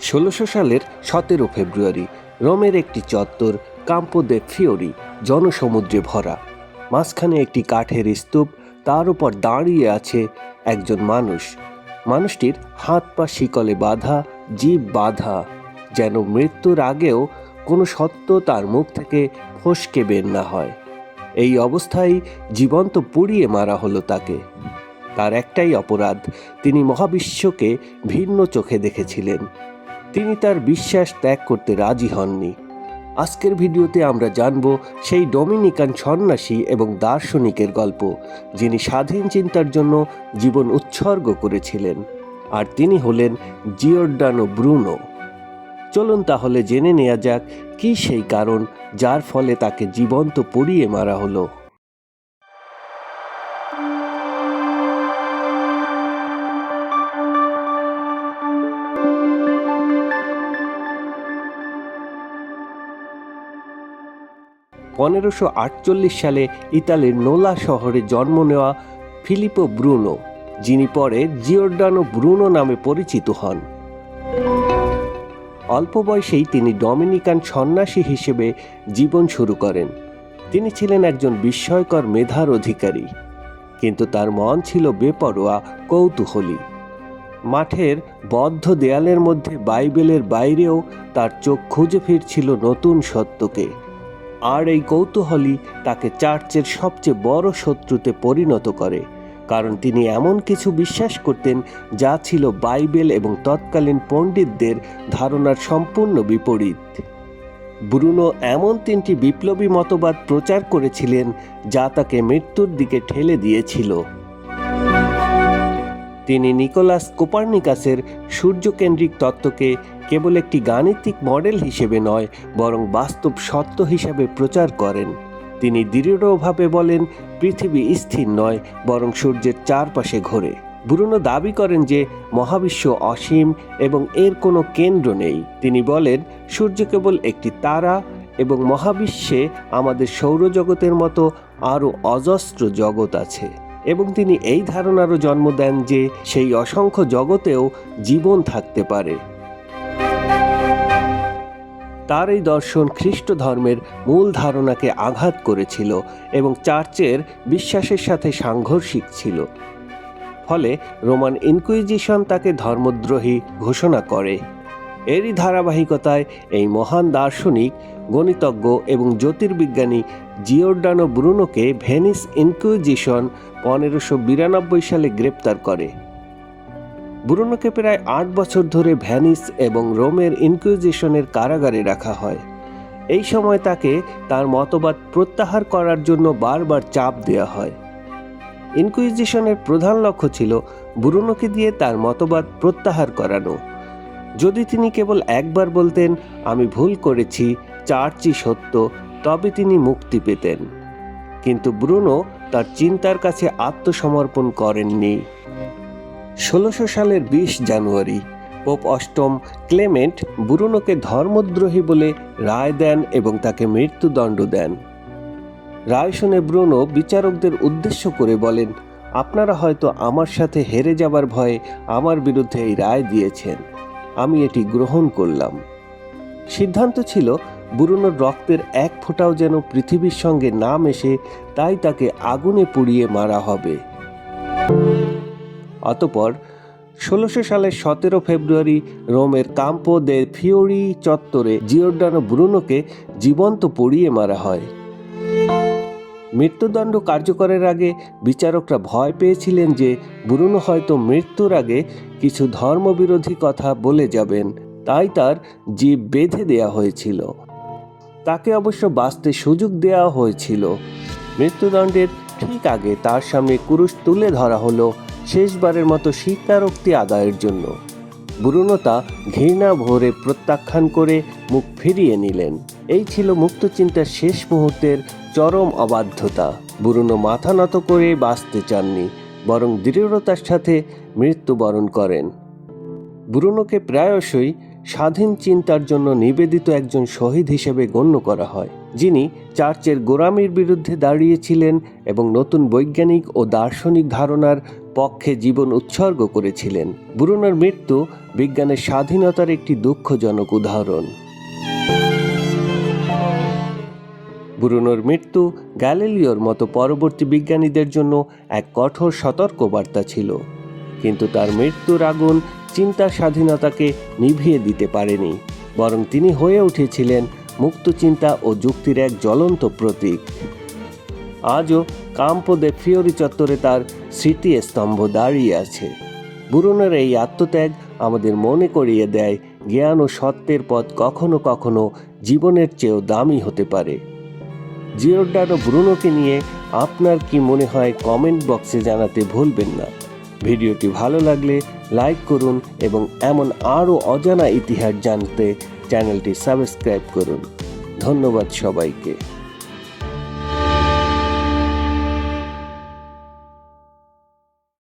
ষোলোশো সালের সতেরো ফেব্রুয়ারি, রোমের একটি চত্বর কাম্পো দে ফিওরি জনসমুদ্রে ভরা। মাঝখানে একটি কাঠের স্তূপ, তার উপর দাঁড়িয়ে আছে একজন মানুষ। মানুষটির হাত পা শিকলে বাঁধা, জীব বাঁধা, যেন মৃত্যুর আগেও কোনো সত্য তার মুখ থেকে ফসকে বের না হয়। এই অবস্থায় জীবন্ত পুড়িয়ে মারা হলো তাকে। তার একটাই অপরাধ, তিনি মহাবিশ্বকে ভিন্ন চোখে দেখেছিলেন। তিনি তার বিশ্বাস ত্যাগ করতে রাজি হননি। আজকের ভিডিওতে আমরা জানব সেই ডোমিনিকান সন্ন্যাসী এবং দার্শনিকের গল্প, যিনি স্বাধীন চিন্তার জন্য জীবন উৎসর্গ করেছিলেন, আর তিনি হলেন জিওর্ডানো ব্রুনো। চলুন তাহলে জেনে নেওয়া যাক কি সেই কারণ যার ফলে তাকে জীবন্ত পুড়িয়ে মারা হলো। পনেরোশো আটচল্লিশ সালে ইতালির নোলা শহরে জন্ম নেওয়া ফিলিপো ব্রুনো, যিনি পরে জিওর্ডানো ব্রুনো নামে পরিচিত হন। অল্প বয়সেই তিনি ডমিনিকান সন্ন্যাসী হিসেবে জীবন শুরু করেন। তিনি ছিলেন একজন বিস্ময়কর মেধার অধিকারী, কিন্তু তার মন ছিল বেপরোয়া, কৌতূহলী। মাঠের বদ্ধ দেয়ালের মধ্যে বাইবেলের বাইরেও তার চোখ খুঁজে ফিরছিল নতুন সত্যকে। আর এই কৌতূহলই তাকে চার্চের সবচেয়ে বড় শত্রুতে পরিণত করে, কারণ তিনি এমন কিছু বিশ্বাস করতেন যা ছিল বাইবেল এবং তৎকালীন পণ্ডিতদের ধারণার সম্পূর্ণ বিপরীত। ব্রুনো এমন তিনটি বিপ্লবী মতবাদ প্রচার করেছিলেন যা তাকে মৃত্যুর দিকে ঠেলে দিয়েছিল। তিনি নিকোলাস কোপার্নিকাসের সূর্যকেন্দ্রিক তত্ত্বকে কেবল একটি গাণিতিক মডেল হিসেবে নয়, বরং বাস্তব সত্য হিসাবে প্রচার করেন। তিনি দৃঢ়ভাবে বলেন, পৃথিবী স্থির নয়, বরং সূর্যের চারপাশে ঘোরে। ব্রুনো দাবি করেন যে, মহাবিশ্ব অসীম এবং এর কোনো কেন্দ্র নেই। তিনি বলেন, সূর্য কেবল একটি তারা এবং মহাবিশ্বে আমাদের সৌরজগতের মতো আরও অজস্র জগৎ আছে। এবং তিনি এই ধারণারও জন্ম দেন যে সেই অসংখ্য জগতেও জীবন থাকতে পারে। তার এই দর্শন খ্রিস্ট ধর্মের মূল ধারণাকে আঘাত করেছিল এবং চার্চের বিশ্বাসের সাথে সাংঘর্ষিক ছিল। ফলে রোমান ইনকুইজিশন তাকে ধর্মদ্রোহী ঘোষণা করে। এরই ধারাবাহিকতায় এই মহান দার্শনিক, গণিতজ্ঞ এবং জ্যোতির্বিজ্ঞানী জিওর্ডানো ব্রুনোকে ভেনিস ইনকুইজিশন পনেরোশো বিরানব্বই সালে গ্রেপ্তার করে। ব্রুনোকে প্রায় আট বছর ধরে ভ্যানিস এবং রোমের ইনকুইজিশনের কারাগারে রাখা হয়। এই সময় তাকে তার মতবাদ প্রত্যাহার করার জন্য বারবার চাপ দেওয়া হয়। ইনকুইজিশনের প্রধান লক্ষ্য ছিল ব্রুনোকে দিয়ে তার মতবাদ প্রত্যাহার করানো। যদি তিনি কেবল একবার বলতেন, আমি ভুল করেছি চার্চই সত্য তবে তিনি মুক্তি পেতেন। কিন্তু ব্রুনো তার চিন্তার কাছে আত্মসমর্পণ করেননি। ষোলোশো সালের বিশ জানুয়ারি, পোপ অষ্টম ক্লেমেন্ট ব্রুনোকে ধর্মদ্রোহী বলে রায় দেন এবং তাকে মৃত্যুদণ্ড দেন। রায় শুনে ব্রুনো বিচারকদের উদ্দেশ্য করে বলেন, আপনারা হয়তো আমার সাথে হেরে যাবার ভয়ে আমার বিরুদ্ধে এই রায় দিয়েছেন। আমি এটি গ্রহণ করলাম। সিদ্ধান্ত ছিল, বুরুনোর রক্তের এক ফোঁটাও যেন পৃথিবীর সঙ্গে না মেশে, তাই তাকে আগুনে পুড়িয়ে মারা হবে। অতপর, ষোলোশো সালের সতেরো ফেব্রুয়ারি রোমের কাম্পো দে ফিওরি চত্বরে জিওর্ডানো ব্রুনোকে জীবন্ত পুড়িয়ে মারা হয়। মৃত্যুদণ্ড কার্যকরের আগে বিচারকরা ভয় পেয়েছিলেন যে ব্রুনো হয়তো মৃত্যুর আগে কিছু ধর্মবিরোধী কথা বলে যাবেন। তাই তার জীব বেঁধে দেয়া হয়েছিল। তাকে অবশ্য বাঁচতে সুযোগ দেওয়া হয়েছিল। মৃত্যুদণ্ডের ঠিক আগে তার সামনে কুরুশ তুলে ধরা হলো শেষবারের মতো স্বীকারোক্তি আদায়ের জন্য। ব্রুনো তা ঘৃণা ভরে প্রত্যাখ্যান করে মুখ ফিরিয়ে নিলেন। এই ছিল মুক্তচিন্তার শেষ মুহূর্তের চরম অবাধ্যতা। বুরুনো মাথা নত করে বাঁচতে চাননি, বরং দৃঢ়তার সাথে মৃত্যুবরণ করেন। বুরুনোকে প্রায়শই স্বাধীন চিন্তার জন্য নিবেদিত একজন শহীদ হিসেবে গণ্য করা হয়, যিনি চার্চের গোরামির বিরুদ্ধে দাঁড়িয়েছিলেন এবং নতুন বৈজ্ঞানিক ও দার্শনিক ধারণার পক্ষে জীবন উৎসর্গ করেছিলেন। ব্রুনোর মৃত্যু বিজ্ঞানের স্বাধীনতার একটি দুঃখজনক উদাহরণ। ব্রুনোর মৃত্যু গ্যালিলিওর মতো পরবর্তী বিজ্ঞানীদের জন্য এক কঠোর সতর্কবার্তা ছিল। কিন্তু তার মৃত্যুর আগুন চিন্তার স্বাধীনতাকে নিভিয়ে দিতে পারেনি, বরং তিনি হয়ে উঠেছিলেন মুক্ত চিন্তা ও যুক্তির এক জ্বলন্ত প্রতীক। আজও কাম্পো দে ফিওরি চত্বরে তার স্মৃতিস্তম্ভ দাঁড়িয়ে আছে। বুরুনের এই আত্মত্যাগ আমাদের মনে করিয়ে দেয় জ্ঞান ও সত্যের পথ কখনো কখনো জীবনের চেয়েও দামি হতে পারে। জিওর্ডানো ব্রুনোকে নিয়ে আপনার কি মনে হয় কমেন্ট বক্সে জানাতে ভুলবেন না। ভিডিওটি ভালো লাগলে লাইক করুন এবং এমন আরও অজানা ইতিহাস জানতে চ্যানেলটি সাবস্ক্রাইব করুন। ধন্যবাদ সবাইকে।